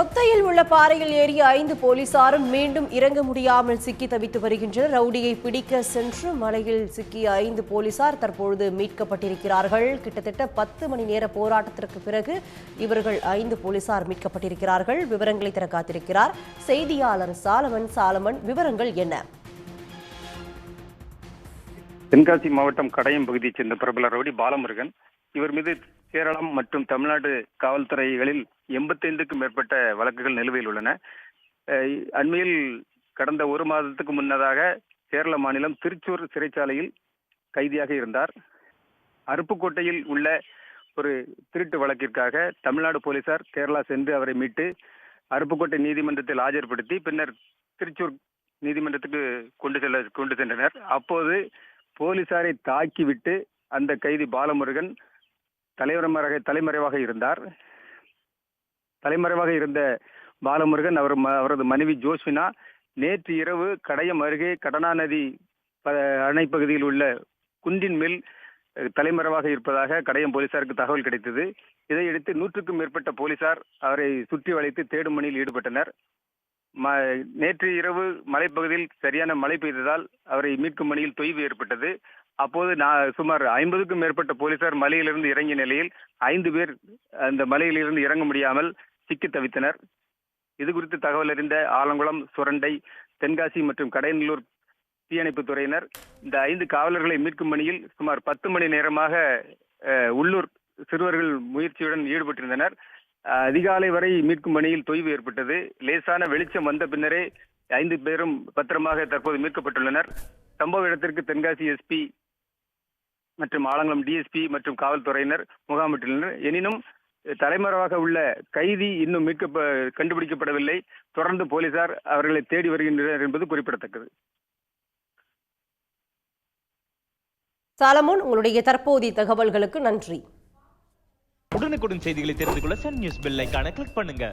ஒத்தையில் உள்ள பாறையில் ஏறிய ஐந்து போலீசாரும் மீண்டும் இறங்க முடியாமல் சிக்கி தவித்து வருகின்றனர். ரவுடியை பிடிக்க சென்று மலையில் சிக்கிய ஐந்து போலீசார் தற்பொழுது மீட்கப்பட்டிருக்கிறார்கள். கிட்டத்தட்ட பத்து மணி நேர போராட்டத்திற்கு பிறகு இவர்கள் ஐந்து போலீசார் மீட்கப்பட்டிருக்கிறார்கள். விவரங்களை தர காத்திருக்கிறார் செய்தியாளர் சாலமன். சாலமன் விவரங்கள் என்ன? தென்காசி மாவட்டம் கடையம் பகுதியைச் சேர்ந்த பிரபல ரவுடி பாலமுருகன் இவர் மீது கேரளம் மற்றும் தமிழ்நாடு காவல்துறைகளில் எண்பத்தைந்துக்கும் மேற்பட்ட வழக்குகள் நிலுவையில் உள்ளன. அண்மையில் கடந்த ஒரு மாதத்துக்கு முன்னதாக கேரள மாநிலம் திருச்சூர் சிறைச்சாலையில் கைதியாக இருந்தார். அருப்புக்கோட்டையில் உள்ள ஒரு திருட்டு வழக்கிற்காக தமிழ்நாடு போலீசார் கேரளா சென்று அவரை மீட்டு அருப்புக்கோட்டை நீதிமன்றத்தில் ஆஜர்படுத்தி பின்னர் திருச்சூர் நீதிமன்றத்துக்கு கொண்டு செல்ல கொண்டு சென்றனர். அப்போது போலீசாரை தாக்கிவிட்டு அந்த கைதி பாலமுருகன் தலைவரமாக தலைமறைவாக இருந்தார். தலைமறைவாக இருந்த பாலமுருகன் அவர் அவரது மனைவி ஜோஸ்வினா நேற்று இரவு கடையம் அருகே கடனாநதி அணை பகுதியில் உள்ள குன்றின் மேல் தலைமறைவாக இருப்பதாக கடையம் போலீசாருக்கு தகவல் கிடைத்தது. இதையடுத்து நூற்றுக்கும் மேற்பட்ட போலீசார் அவரை சுற்றி வளைத்து தேடும் பணியில் ஈடுபட்டனர். ம- நேற்று இரவு மலைப்பகுதியில் சரியான மழை பெய்ததால் அவரை மீட்கும் பணியில் தொய்வு ஏற்பட்டது. அப்போது நான் சுமார் ஐம்பதுக்கும் மேற்பட்ட போலீசார் மலையிலிருந்து இறங்கிய நிலையில் ஐந்து பேர் அந்த மலையிலிருந்து இறங்க முடியாமல் சிக்கி தவித்தனர். இது குறித்து தகவல் அறிந்த ஆலங்குளம் சுரண்டை தென்காசி மற்றும் கடையநல்லூர் தீயணைப்பு துறையினர் இந்த ஐந்து காவலர்களை மீட்கும் பணியில் சுமார் பத்து மணி நேரமாக உள்ளூர் சிறுவர்கள் முயற்சியுடன் ஈடுபட்டிருந்தனர். அதிகாலை வரை மீட்கும் பணியில் தொய்வு ஏற்பட்டது. லேசான வெளிச்சம் வந்த பின்னரே ஐந்து பேரும் பத்திரமாக தற்போது மீட்கப்பட்டுள்ளனர். சம்பவ இடத்திற்கு தென்காசி எஸ்பி மற்றும் ஆலங்குளம் டிஎஸ்பி மற்றும் காவல்துறையினர் முகாமிட்டுள்ளனர். எனினும் தலைமறைவாக உள்ள கைதி இன்னும் மீட்க கண்டுபிடிக்கப்படவில்லை. தொடர்ந்து போலீசார் அவர்களை தேடி வருகின்றனர் என்பது குறிப்பிடத்தக்கது. சாலமோன் உங்களுடைய தற்போதைய தகவல்களுக்கு நன்றி. உடனுக்குடன் செய்திகளை தெரிந்து கொள்ள சன் நியூஸ் பெல் ஐகானை கிளிக் பண்ணுங்க.